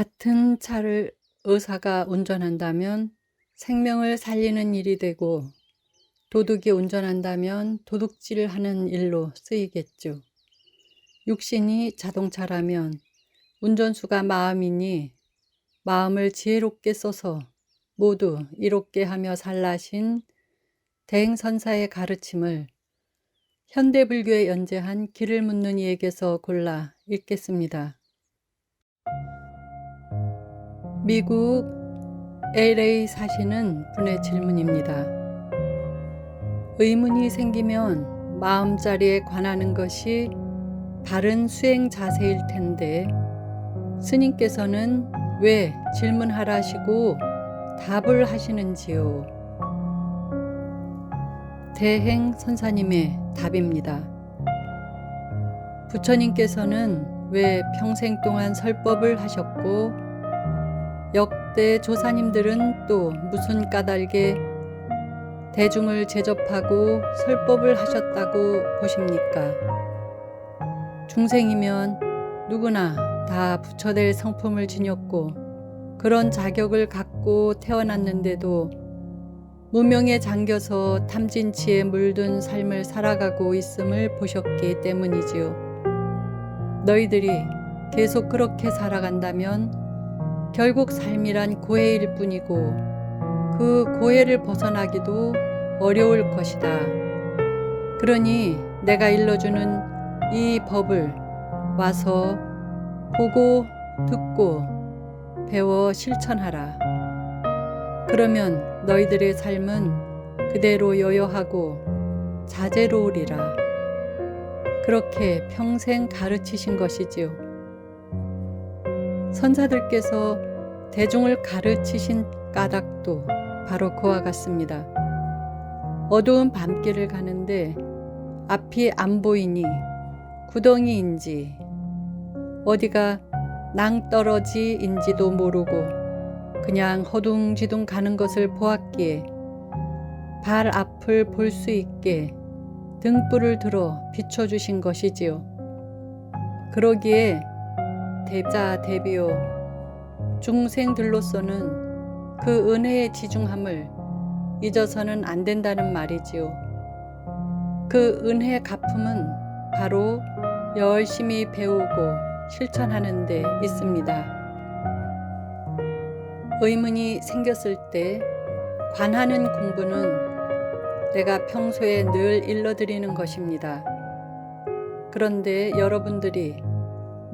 같은 차를 의사가 운전한다면 생명을 살리는 일이 되고 도둑이 운전한다면 도둑질을 하는 일로 쓰이겠죠. 육신이 자동차라면 운전수가 마음이니 마음을 지혜롭게 써서 모두 이롭게 하며 살라신 대행선사의 가르침을 현대불교에 연재한 길을 묻는 이에게서 골라 읽겠습니다. 미국 LA 사시는 분의 질문입니다. 의문이 생기면 마음자리에 관하는 것이 바른 수행 자세일 텐데 스님께서는 왜 질문하라시고 답을 하시는지요? 대행 선사님의 답입니다. 부처님께서는 왜 평생 동안 설법을 하셨고 역대 조사님들은 또 무슨 까닭에 대중을 제접하고 설법을 하셨다고 보십니까? 중생이면 누구나 다 부처될 성품을 지녔고 그런 자격을 갖고 태어났는데도 무명에 잠겨서 탐진치에 물든 삶을 살아가고 있음을 보셨기 때문이지요. 너희들이 계속 그렇게 살아간다면 결국 삶이란 고해일 뿐이고 그 고해를 벗어나기도 어려울 것이다. 그러니 내가 일러주는 이 법을 와서 보고 듣고 배워 실천하라. 그러면 너희들의 삶은 그대로 여여하고 자제로우리라. 그렇게 평생 가르치신 것이지요. 선사들께서 대중을 가르치신 까닭도 바로 그와 같습니다. 어두운 밤길을 가는데 앞이 안 보이니 구덩이인지 어디가 낭떠러지인지도 모르고 그냥 허둥지둥 가는 것을 보았기에 발 앞을 볼 수 있게 등불을 들어 비춰주신 것이지요. 그러기에 대자 대비요 중생들로서는 그 은혜의 지중함을 잊어서는 안 된다는 말이지요. 그 은혜 갚음은 바로 열심히 배우고 실천하는 데 있습니다. 의문이 생겼을 때 관하는 공부는 내가 평소에 늘 일러드리는 것입니다. 그런데 여러분들이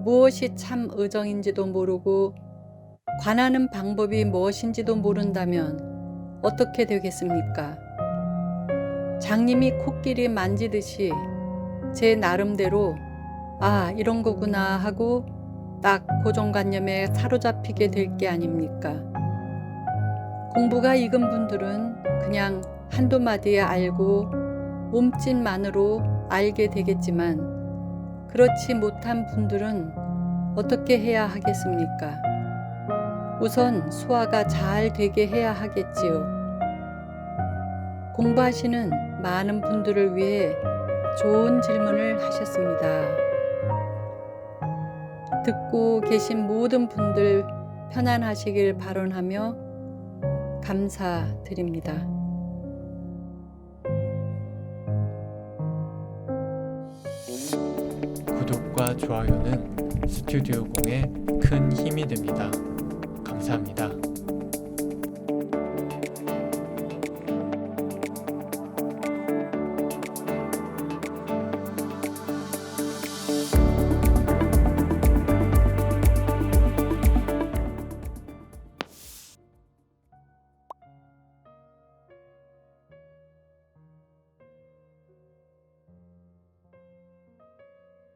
무엇이 참 의정인지도 모르고 관하는 방법이 무엇인지도 모른다면 어떻게 되겠습니까? 장님이 코끼리 만지듯이 제 나름대로 아, 이런 거구나 하고 딱 고정관념에 사로잡히게 될 게 아닙니까? 공부가 익은 분들은 그냥 한두 마디에 알고 몸짓만으로 알게 되겠지만 그렇지 못한 분들은 어떻게 해야 하겠습니까? 우선 소화가 잘 되게 해야 하겠지요. 공부하시는 많은 분들을 위해 좋은 질문을 하셨습니다. 듣고 계신 모든 분들 편안하시길 바론하며 감사드립니다. 구독과 좋아요는 스튜디오 공에 큰 힘이 됩니다. 감사합니다.